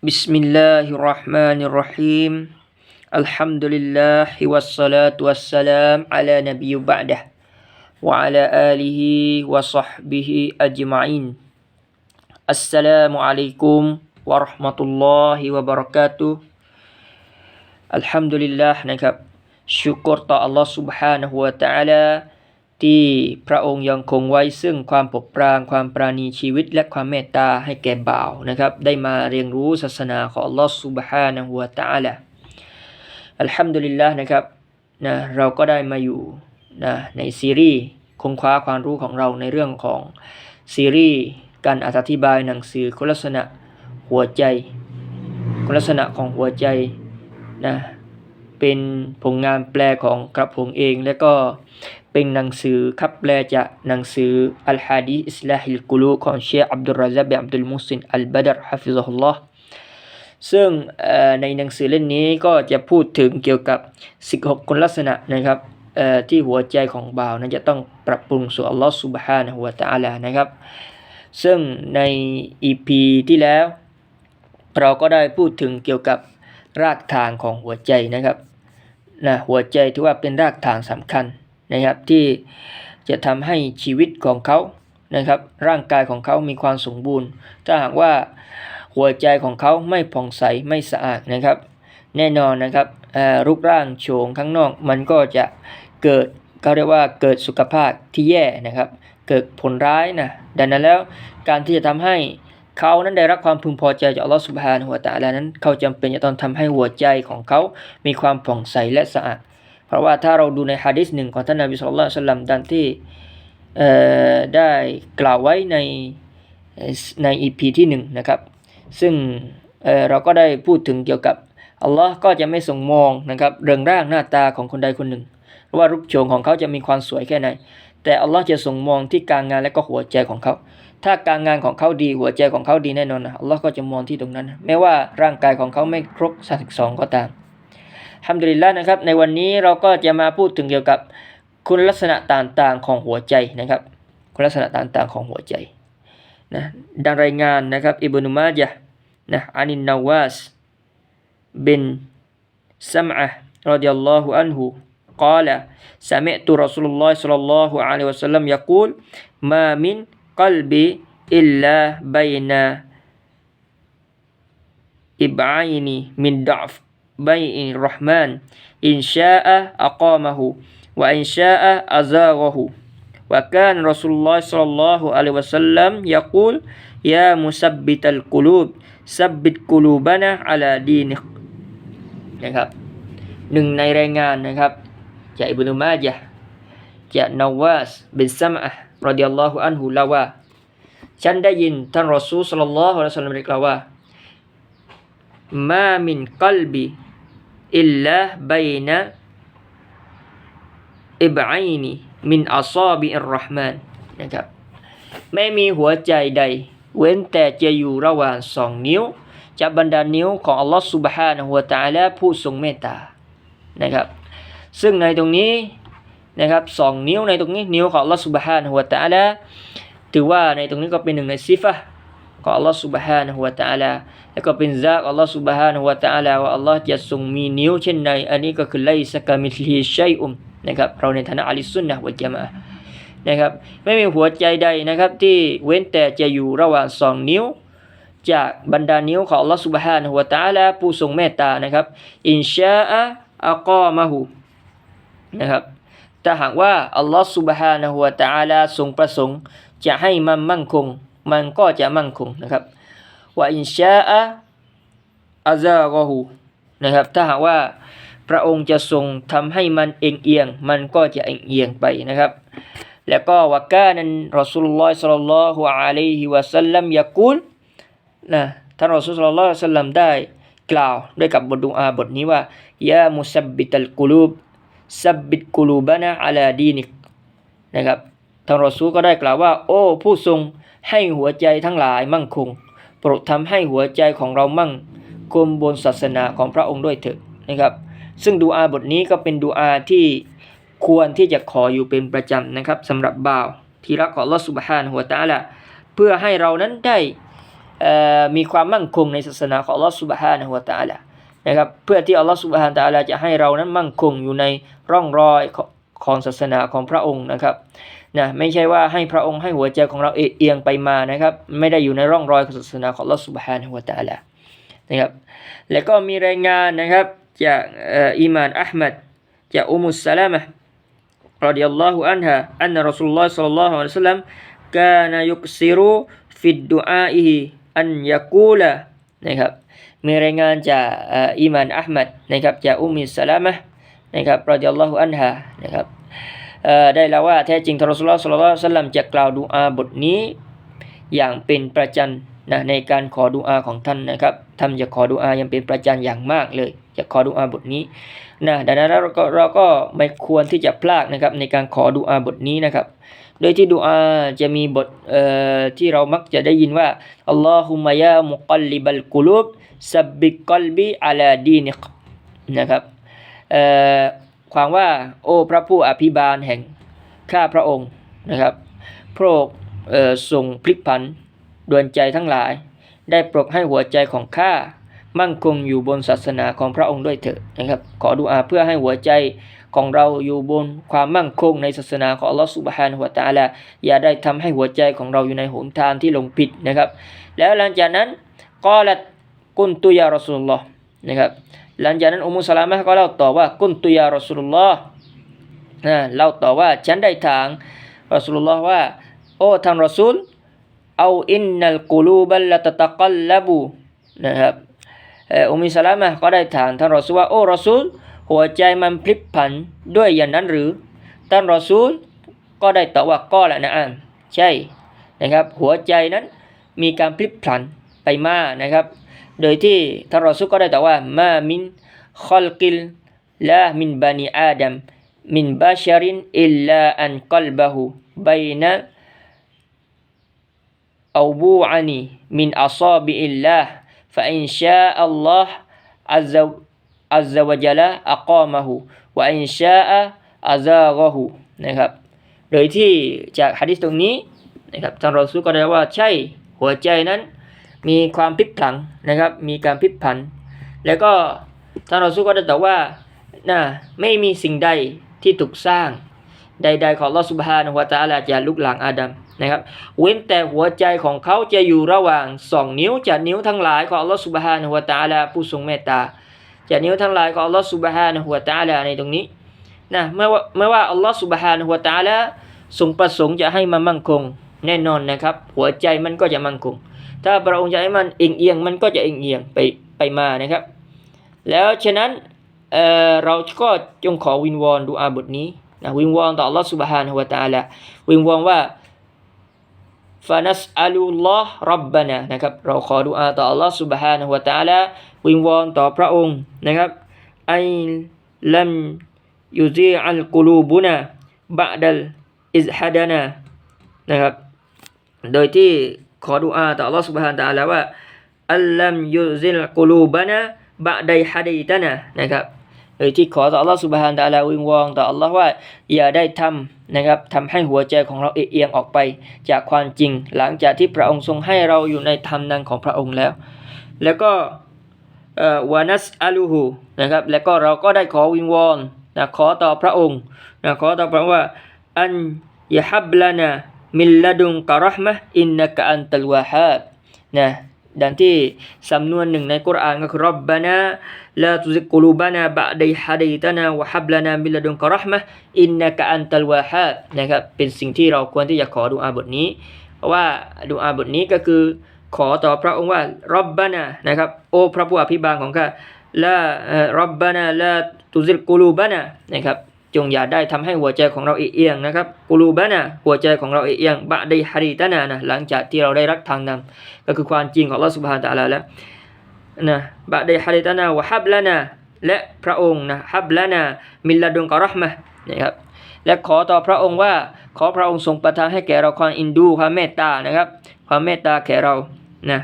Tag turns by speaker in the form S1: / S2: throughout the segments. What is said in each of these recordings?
S1: Bismillahirrahmanirrahim. Alhamdulillah wassalatu wassalam ala nabiyyi ba'dah wa ala alihi wa sahbihi ajma'in. Assalamualaikum warahmatullahi wabarakatuh. Alhamdulillah nak syukur ta Allah Subhanahu wa taala ที่พระองค์ยังคงไว้ซึ่งความปกปราง ความปราณีชีวิต และความเมตตาให้แก่บ่าวนะครับ ได้มาเรียนรู้ศาสนาของ Allah Subhanahu wa Taala อัลฮัมดุลิลละนะครับนะเราก็ได้มาอยู่นะในซีรีส์คงคว้าความรู้ของเราในเรื่องของซีรีส์การอธิบายหนังสือคุณลักษณะหัวใจคุณลักษณะของหัวใจนะเป็นผลงานแปลของกระผมเองและก็ เป็นหนังสือครับแปลจากหนังสืออัลฮะดีอิสลาฮิลกุลูของเชคอับดุลราซาบอับดุลมุสซินอัลบาดรฮะฟิซฮุลลอฮ์ซึ่งในหนังสือเล่มนี้ก็จะพูดถึงเกี่ยวกับ 16 คุณลักษณะนะครับที่หัวใจของบ่าวนั้นจะต้องปรับปรุงสู่อัลลอฮ์สุบฮานะฮุวาตาอัลานะครับ ซึ่งในอีพีที่แล้ว เราก็ได้พูดถึงเกี่ยวกับรากฐานของหัวใจนะครับนะหัวใจถือว่าเป็นรากฐานสำคัญ นะครับที่จะทำให้ชีวิตของเขานะครับร่างกายของเขามีความสมบูรณ์ ถ้าหากว่าหัวใจของเขาไม่ผ่องใสไม่สะอาดนะครับ แน่นอนนะครับรูปร่างโฉงข้างนอกมันก็จะเกิดเขาเรียกว่าเกิดสุขภาพที่แย่นะครับ เกิดผลร้ายนะดังนั้นแล้วการที่จะทำให้เขานั้นได้รับความพึงพอใจจากอัลลอฮฺสุบฮานะฮุวตะอาลานั้น เขาจำเป็นจะต้องทำให้หัวใจของเขา มีความผ่องใสและสะอาด เพราะว่าถ้าเราดูในฮะดิษหนึ่งของท่านนบีสุลต่านสลัมดังที่ได้กล่าวไว้ในในอีพีที่หนึ่งนะครับ ซึ่งเเราก็ได้พูดถึงเกี่ยวกับอัลลอฮ์ก็จะไม่ทรงมองนะครับเรืองร่างหน้าตาของคนใดคนหนึ่ง ว่ารูปโฉมของเขาจะมีความสวยแค่ไหน แต่อัลลอฮ์จะทรงมองที่การงานและก็หัวใจของเขา ถ้าการงานของเขาดีหัวใจของเขาดีแน่นอนอัลลอฮ์ก็จะมองที่ตรงนั้น แม้ว่าร่างกายของเขาไม่ครบ32ก็ตาม ฮัมดุลิลละนะครับในวันนี้เราก็จะมาพูดถึงเกี่ยวกับคุณลักษณะต่างๆของหัวใจนะครับ คุณลักษณะต่างๆของหัวใจนะดังรายงานนะครับอิบนุมาจ์นะอานินนาวาสบินซัมอะรดิยัลลอฮุอันฮุ قال سمعت رسول الله صلى الله عليه وسلم يقول ما من قلب إلا بين إبعين من ضعف بين الرحمن إن شاء أقامه وإن شاء أزاغه وكان رسول الله صلى الله عليه وسلم يقول يا مثبت القلوب ثبت قلوبنا على دينك นะครับหนึ่งในรายงานนะครับจากอิบนุมาจห์จากนาวาสบินซัมอะรอดิยัลลอฮุอันฮุลาว่าฉันได้ยินท่านรอซูลสัลลัลลอฮุอะลัยฮิวะซัลลัมได้กล่าวว่ามามินกัลบี อิลละบัยนะอิบไอนีมินอัซอบิอัลรหมนะครับไม่มีหัวใจใด เว้นแต่จะอยู่ระหว่างสองนิ้วจะบรรดานิ้วของอัลลอฮฺสุบฮานะหัวตาและผู้ทรงเมตตานะครับ ซึ่งในตรงนี้นะครับสองนิ้วในตรงนี้นิ้วของอัลลอฮฺสุบฮานะหัวตาและถือว่าในตรงนี้ก็เป็นหนึ่งในซิฟะ ของอัลลอฮ์ سبحانه และ تعالى แล้วก็เป็นซากอัลลอฮ์ سبحانه และ تعالى ว่าอัลลอฮ์จะทรงมีนิ้วเช่นใดอันนี้ก็คือไลสกามิลีชัยอุมนะครับเราในฐานะอัลิสุนนะวะจามะนะครับไม่มีหัวใจใดนะครับที่เว้นแต่จะอยู่ระหว่างสองนิ้ว จากบรรดานิ้วของอัลลอฮ์ سبحانه และ تعالى ผู้ทรงเมตตานะครับอินชาอะอักอมะฮูนะครับถ้าหากว่าอัลลอฮ์ سبحانه และ تعالى ทรงประสงค์จะให้มันมั่นคง มันก็จะมั่นคงนะครับว่าอินชาอะอัซากอฮูนะครับ ถ้าหากว่าพระองค์จะทรงทำให้มันเอียงเอียง มันก็จะเอียงเอียงไปนะครับ แล้วก็วากานันรอสุลลอฮ์สัลลัลลอฮุอะลัยฮิวะสัลลัมยะกูลนะท่านรอสูลสัลลัลลอฮุอะลัยฮิวะสัลลัมได้กล่าวด้วยกับบทดุอาบทนี้ว่ายามุซับบิตัลกุลูบซับบิตกุลูบานะอะลาดีนิกนะครับท่านรอซูลก็ได้กล่าวว่า โอ้ผู้ทรง ให้หัวใจทั้งหลายมั่งคง โปรดทำให้หัวใจของเรามั่งคงบนศาสนาของพระองค์ด้วยเถิดนะครับ ซึ่งดูอาบทนี้ก็เป็นดูอาที่ควรที่จะขออยู่เป็นประจำนะครับสำหรับบ่าว ที่รักของลอสุบฮานหัวตาละเพื่อให้เรานั้นได้มีความมั่นคงในศาสนาของอัลลอฮฺสุบฮานะฮูวตาลานะครับเพื่อที่อัลลอฮฺสุบฮานะฮูวตะอาลาจะให้เรานั้นมั่นคงอยู่ในร่องรอยของศาสนาของพระองค์นะครับ นะไม่ใช่ว่าให้พระองค์ให้หัวใจของเราเอียงไปมานะครับ ไม่ได้อยู่ในร่องรอยศาสนาของลอสุบฮานหัวตาละนะครับแล้วก็มีรายงานนะครับจากอิมานอัลมัดจากอุมุสซาลามะรดิยัลลอฮุอันฮะอันรอสุลลอฮ์สัลลัลลอฮุอะลัยฮิสลัมกานายุกซิรุฟิดดูอาอิอันยากูละนะครับมีรายงานจากอิมานอัลมัดนะครับจากอุมุสซาลามะนะครับรดิยัลลอฮุอันฮะนะครับ ได้แล้วว่าแท้จริงทรสูลุลลอฮ์ศ็อลลัลลอฮุอะลัยฮิวะซัลลัมจะกล่าวดุอาบทนี้ อย่างเป็นประจันนะในการขอดุอาของท่านนะครับท่านจะขอดุอาอย่างเป็นประจันอย่างมากเลยจะขอดุอาบทนี้นะดังนั้นเราก็เราก็ไม่ควรที่จะพลาดนะครับในการขอดุอาบทนี้นะครับ โดยที่ดุอาจะมีบทเอ่อที่เรามักจะได้ยินว่าอัลลอฮุมะยามุกัลลิบัลกุลูบซับบิกัลบีอาลาดีนิกนะครับเอ่อ ความว่าโอ้พระผู้อภิบาลแห่งข้าพระองค์นะครับพระองค์เอ่อทรงพลิกผันดวงใจทั้งหลาย ได้โปรดให้หัวใจของข้ามั่นคงอยู่บนศาสนาของพระองค์ด้วยเถิดนะครับ ขอดุอาเพื่อให้หัวใจของเราอยู่บนความมั่นคงในศาสนาของอัลลอฮฺสุบฮานะฮูวตาลาอย่าได้ทำให้หัวใจของเราอยู่ในหนทางที่หลงผิดนะครับ แล้วหลังจากนั้นก็ละกุนตุยารอสุลลอนะครับ หลังจากนั้นอุมมุสลามะก็เล่าต่อว่ากุนตุยารอสุลลอฮ์นะเล่าต่อว่าฉันได้ถามรอสุลลอฮ์ว่า โอ้ท่านรอซูลเอาอินนัลกูลูบัลละตะตะกัลลบูนะครับเอ่ออุมมิสลามะก็ได้ถามท่านรอซูลว่าโอ้รอซูลหัวใจมันพลิกผันด้วยอย่างนั้นหรือท่านรอซูลก็ได้ตอบว่าก็แหละนะอ่านใช่นะครับหัวใจนั้นมีการพลิกผันไปมานะครับ โดยที่ท่านรอซูลก็ได้ตรัสว่ามามินคอลกิลลามินบานีอาดัมมินบาชารินอิลลาอันกลบะฮูบัยนะอาบูอานีมินอัซาบิอิลลาห์ฟะอินชาอัลลอฮ์อัลซาอัลซาวะจัลอักามะฮูวะอินชาอัซาะฮูนะครับโดยที่จากฮะดิษตรงนี้นะครับท่านรอซูลก็ได้ว่าใช่หัวใจนั้น มีความพลิกผันนะครับ มีการพลิกผัน แล้วก็ท่านรอซูก็ได้ตอบว่าน่ะไม่มีสิ่งใดที่ถูกสร้าง ใดๆ ของลอสุบฮานะฮุวตาลาจะลุกหลังอาดัมนะครับ เว้นแต่หัวใจของเขาจะอยู่ระหว่างสองนิ้วจากนิ้วทั้งหลายของลอสุบฮานะฮุวตาลาผู้ทรงเมตตาจากนิ้วทั้งหลายของลอสุบฮานะฮุวตาลาในตรงนี้นะไม่ว่าไม่ว่าอัลลอฮฺสุบฮานะฮุวตาลาทรงประสงค์จะให้มันมั่นคงแน่นอนนะครับ หัวใจมันก็จะมั่นคง ถ้าพระองค์จะให้มันเอียงเอียงมันก็จะเอียงเอียงไปไปมานะครับ แล้วฉะนั้นเเราก็จงขอวิงวอนดูอาบทนี้นะวิงวอนต่อ Allah Subhanahu wa Taala วิงวอนว่าฟานัสอาลุลลอฮ์รับบานะนะครับเราขอดุอาต่อ Allah Subhanahu wa Taala วิงวอนต่อพระองค์นะครับไอลัมยูซีอัลกุลูบุนะบะดัลอิซฮัดานะนะครับโดยที่ ขอดุอาต่อ Allah Subhanahu wa Taala ว่าอัลลัมยูซิลกุลูบานะบะดัยฮัดีตานะนะครับโดยที่ขอต่อ Allah Subhanahu wa Taala วิงวอนต่อ Allah ว่าอย่าได้ทำนะครับทำให้หัวใจของเราเอียงออกไป จากความจริง หลังจากที่พระองค์ทรงให้เราอยู่ในธรรมนั้นของพระองค์แล้ว แล้วก็วานัสอาลูฮูนะครับแล้วก็เราก็ได้ขอวิงวอนนะขอต่อพระองค์นะขอต่อพระองค์ว่าอันยะฮับลานะ มิลลดุนกะระห์มะอินนะกอันตัลวาฮับนะดังที่สำนวนหนึ่งในกุรอานก็คือรับบานาลาตุซิกกุลูบานาบะดัยฮะดัยตานาวะฮับลานามิลลดุนกะระห์มะอินนะกอันตัลวาฮับนะครับเป็นสิ่งที่เราควรที่จะขอดุอาบทนี้ เพราะว่าดุอาบทนี้ก็คือขอต่อพระองค์ว่ารับบานานะครับโอ้พระผู้อภิบาลของข้าละเอ่อรับบานาละตุซิกุลูบานานะครับ จงอย่าได้ทำให้หัวใจของเราเอียงนะครับกุลูบานะหัวใจของเราเอียงบะไดฮาริตานานะหลังจากที่เราได้รักทางนำก็คือความจริงของลอสุบฮานตะอาลาแล้วนะบะไดฮาริตานะวะฮับลานะและพระองค์นะฮับลานะมิลลาดุนกะเระห์มะนะครับและขอต่อพระองค์ว่าขอพระองค์ทรงประทานให้แก่เราความอินดูความเมตตานะครับ ความเมตตาแก่เรานะ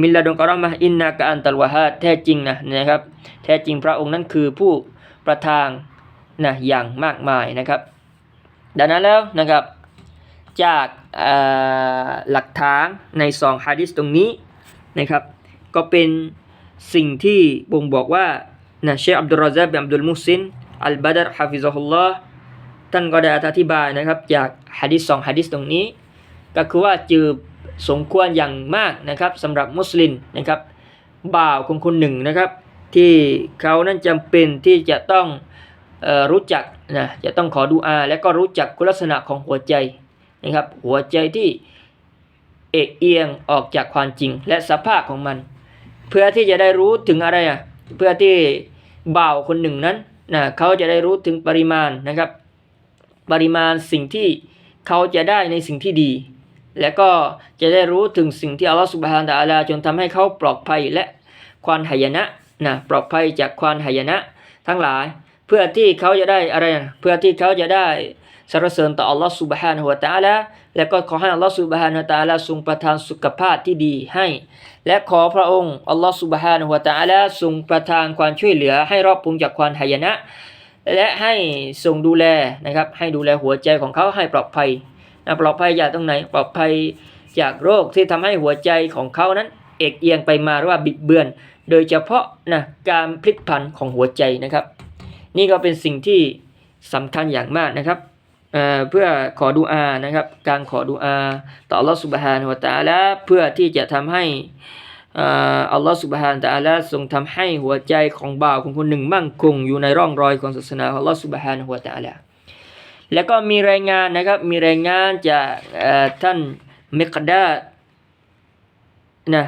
S1: มิลลาดุนกะเระห์มะอินนากะอันตัลวะฮาแท้จริงนะนะครับ แท้จริงพระองค์นั้นคือผู้ประทาน นะอย่างมากมายนะครับ ดังนั้นแล้วนะครับจากหลักฐานในสองฮะดิษตรงนี้นะครับ ก็เป็นสิ่งที่บ่งบอกว่านะเชคอับดุลรอซาบิอับดุลมุซินอัลบาดรฮะฟิซฮุลลอฮ์ท่านก็ได้อธิบายนะครับ จากฮะดิษสองฮะดิษตรงนี้ ก็คือว่าจืบสมควรอย่างมากนะครับสำหรับมุสลิมนะครับ บ่าวของคนหนึ่งนะครับ ที่เขานั้นจำเป็นที่จะต้อง รู้จักนะจะต้องขอดูอา และก็รู้จักคุณลักษณะของหัวใจนะครับ หัวใจที่เอกเอียงออกจากความจริงและสภาพของมัน เพื่อที่จะได้รู้ถึงอะไรอะเพื่อที่บ่าวคนหนึ่งนั้นนะเขาจะได้รู้ถึงปริมาณนะครับ ปริมาณสิ่งที่เขาจะได้ในสิ่งที่ดี และก็จะได้รู้ถึงสิ่งที่อัลลอฮฺสุบฮานตะอาลาจนทำให้เขาปลอดภัยและความหายนะนะปลอดภัยจากความหายนะทั้งหลาย พื่อที่เขาจะได้อะไรเพื่อที่เขาจะได้สรรเสริญต่ออัลลอฮฺสุบฮานะฮุวะตะอาลาและก็ขอให้อัลลอฮฺสุบฮานะฮุวะตะอาลาทรงประทานสุขภาพที่ดีให้ และขอพระองค์อัลลอฮฺสุบฮานะฮุวะตะอาลาทรงประทานความช่วยเหลือให้รอบพุงจากความหายนะ และให้ทรงดูแลนะครับ ให้ดูแลหัวใจของเขาให้ปลอดภัยนะปลอดภัยจากตรงไหนปลอดภัยจากโรคที่ทำให้หัวใจของเขานั้น เอกเอียงไปมาหรือว่าบิดเบือน โดยเฉพาะนะการพลิกผันของหัวใจนะครับ นี่ก็เป็นสิ่งที่สำคัญอย่างมากนะครับเเพื่อขอดูอานะครับ การขอดูอาต่ออัลลอฮฺสุบฮานะฮูวตะอาลาเพื่อที่จะทำให้อัลลอฮฺสุบฮานะฮูวตะอาลาทรงทำให้หัวใจของบ่าวของคนหนึ่งมั่นคงอยู่ในร่องรอยของศาสนาของอัลลอฮฺสุบฮานะฮูวตะอาลาแล้วก็มีรายงานนะครับมีรายงานจากท่านมิกดานะ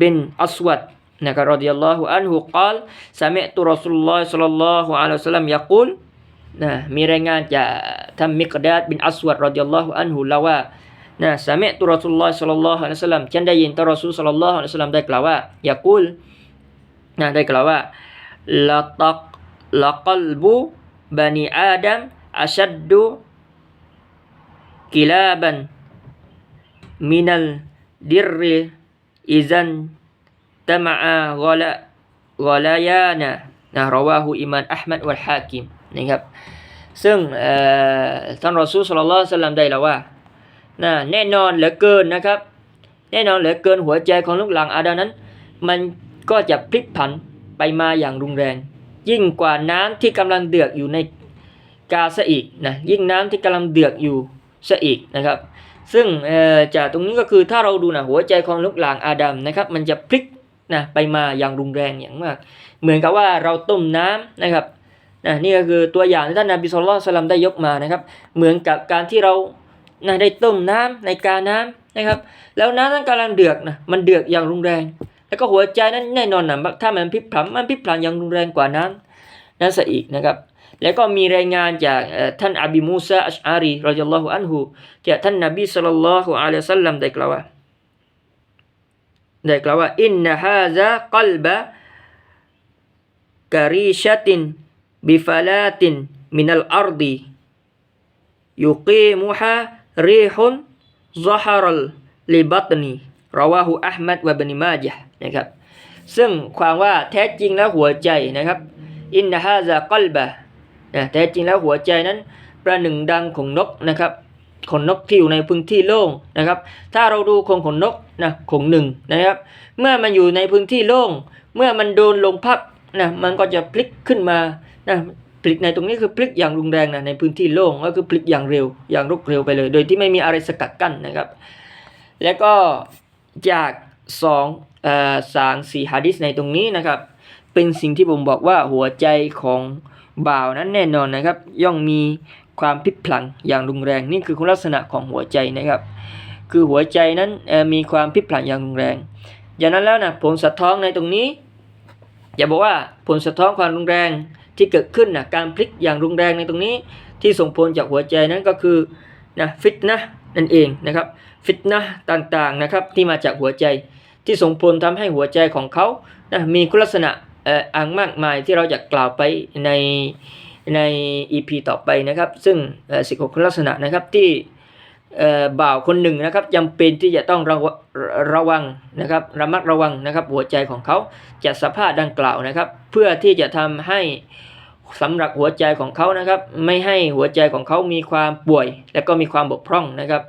S1: บินอัสวัด นะครับรดิยัลลอฮุอันฮุกาลสมิตุรอสุลลอฮ์สัลลัลลอฮุอะลัยฮิวะสัลลัมยะกุลนะมีรายงานจากท่านมิกดาดบินอัสวัดรดิยัลลอฮุอันฮุเล่าว่านะสมิตุรอสุลลอฮ์สัลลัลลอฮุอะลัยฮิวะสัลลัมฉันได้ยินท่านรอซูลสัลลัลลอฮุอะลัยฮิวะสัลลัมได้กล่าวว่ายะกุลนะได้กล่าวว่าละตักละกัลบุบานีอาดัมอัชัดดุกิลาบัน minal dirri izan tama'a ghala ghalayana นะรอวาหูอิมานอัลมัดวัลฮากิมนะครับซึ่งท่านรอซูลสัลลัลลอฮุอะลัยฮิวะสัลลัมได้แล้วว่านะแน่นอนเหลือเกินนะครับ แน่นอนเหลือเกินหัวใจของลูกหลานอาดัมนั้น มันก็จะพลิกผันไปมาอย่างรุนแรง ยิ่งกว่าน้ำที่กำลังเดือดอยู่ในกาซะอีกนะยิ่งน้ำที่กำลังเดือดอยู่ซะอีกนะครับ ซึ่งจากตรงนี้ก็คือถ้าเราดูนะหัวใจของลูกหลานอาดัมนะครับ มันจะพลิก นะไปมาอย่างรุนแรงอย่างมาก เหมือนกับว่าเราต้มน้ำนะครับนะนี่ก็คือตัวอย่างที่ท่านนบีสุลต่านได้ยกมานะครับ เหมือนกับการที่เรานะได้ต้มน้ำในกาน้ำนะครับ แล้วน้ำนั้นกำลังเดือดนะมันเดือดอย่างรุนแรง แล้วก็หัวใจนั้นแน่นอนนะถ้ามันพลิกผันมันพลิกผันอย่างรุนแรงกว่านั้นนั้นซะอีกนะครับแล้วก็มีรายงานจากท่านอบีมูซาอัชอารีรอยัลลอฮุอันฮุจากท่านนบีสัลลัลลอฮุอะลัยฮิวะสัลลัมได้กล่าวว่า ได้กล่าวว่าอินนะฮาซากัลบะกะรีชะตินบิฟลาตินมินัลอัรดียุกีมุฮะรีฮุนซะฮารัลลิบัตนีราวาหูอัลมัดวะบนิมาจห์นะครับซึ่งความว่าแท้จริงแล้วหัวใจนะครับอินนะฮาซากัลบะนะแท้จริงแล้วหัวใจนั้น ประหนึ่งดังของนกนะครับ ขนนกที่อยู่ในพื้นที่โล่งนะครับ ถ้าเราดูโครงขนนกนะขงหนึ่งนะครับ เมื่อมันอยู่ในพื้นที่โล่ง เมื่อมันโดนลมพัดนะมันก็จะพลิกขึ้นมานะพลิกในตรงนี้คือพลิกอย่างรุนแรงนะในพื้นที่โล่งก็คือพลิกอย่างเร็ว อย่างรวดเร็วไปเลย โดยที่ไม่มีอะไรสกัดกั้นนะครับ แล้วก็จากสองเอ่อสางสี่ฮะดิษในตรงนี้นะครับ เป็นสิ่งที่ผมบอกว่าหัวใจของบ่าวนั้นแน่นอนนะครับ ย่อมมี ความพลิกพลังอย่างรุนแรงนี่คือคุณลักษณะของหัวใจนะครับ คือหัวใจนั้นมีความพลิกพลังอย่างรุนแรงอย่างนั้นแล้วนะผลสะท้อนในตรงนี้ อย่าบอกว่าผลสะท้อนความรุนแรงที่เกิดขึ้นนะการพลิกอย่างรุนแรงในตรงนี้ ที่ส่งผลจากหัวใจนั้นก็คือนะฟิตนะนั่นเองนะครับฟิตนะต่างๆนะครับที่มาจากหัวใจ ที่ส่งผลทำให้หัวใจของเขานะมีคุณลักษณะอ่ออังมากมายที่เราจะกล่าวไปใน ใน EP ต่อไปนะครับ ซึ่งเอ่อสิบหกคุณลักษณะนะครับที่บ่าวคนหนึ่งนะครับจำเป็นที่จะต้องระวะระวังนะครับระมัดระวังนะครับ หัวใจของเขาจากสภาพดังกล่าวนะครับ เพื่อที่จะทำให้สำหรับหัวใจของเขานะครับ ไม่ให้หัวใจของเขามีความป่วย และก็มีความบกพร่องนะครับ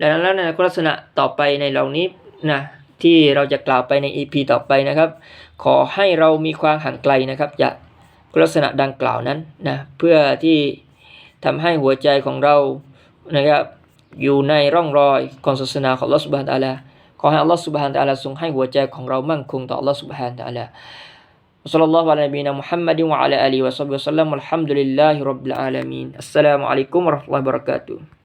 S1: ดังนั้นแล้วนลักษณะต่อไปในเหล่านี้นะที่เราจะกล่าวไปใน EP ต่อไปนะครับ ขอให้เรามีความห่างไกลนะครับจาก ลักษณะดังกล่าวนั้นนะเพื่อที่ทำให้หัวใจของเรานะครับอยู่ในร่องรอยของศาสนาของลอสุบานอัลลขอให้อัลลอฮ์สุบฮานตะลาทรงให้หัวใจของเรามั่งคงต่ออัลลอฮ์สุบฮานตะลาอัสลลัลลอฮุอะลัยบินะมุฮัมมัดวะอะลาอาลีวะซับบิวะสัลลัมอัลฮัมดุลิลลาฮิรับบิลอาลามีนอัสสลามุอะลัยกุมวะเราะห์มะตุลลอฮิวะบะเราะกาตุฮ์